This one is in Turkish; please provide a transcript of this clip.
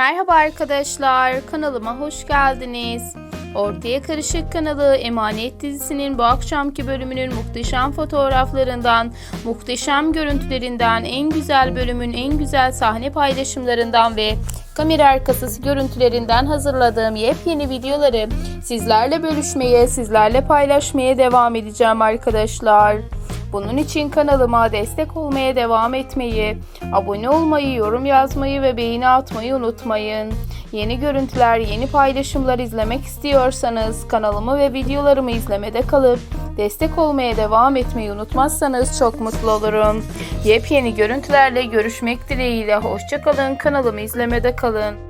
Merhaba arkadaşlar, kanalıma hoş geldiniz. Ortaya Karışık kanalı Emanet dizisinin bu akşamki bölümünün muhteşem fotoğraflarından, muhteşem görüntülerinden, en güzel bölümün en güzel sahne paylaşımlarından ve kamera arkası görüntülerinden hazırladığım yepyeni videoları sizlerle bölüşmeye, sizlerle paylaşmaya devam edeceğim arkadaşlar. Bunun için kanalıma destek olmaya devam etmeyi, abone olmayı, yorum yazmayı ve beğeni atmayı unutmayın. Yeni görüntüler, yeni paylaşımlar izlemek istiyorsanız kanalımı ve videolarımı izlemede kalıp destek olmaya devam etmeyi unutmazsanız çok mutlu olurum. Yepyeni görüntülerle görüşmek dileğiyle hoşçakalın kanalımı izlemede kalın.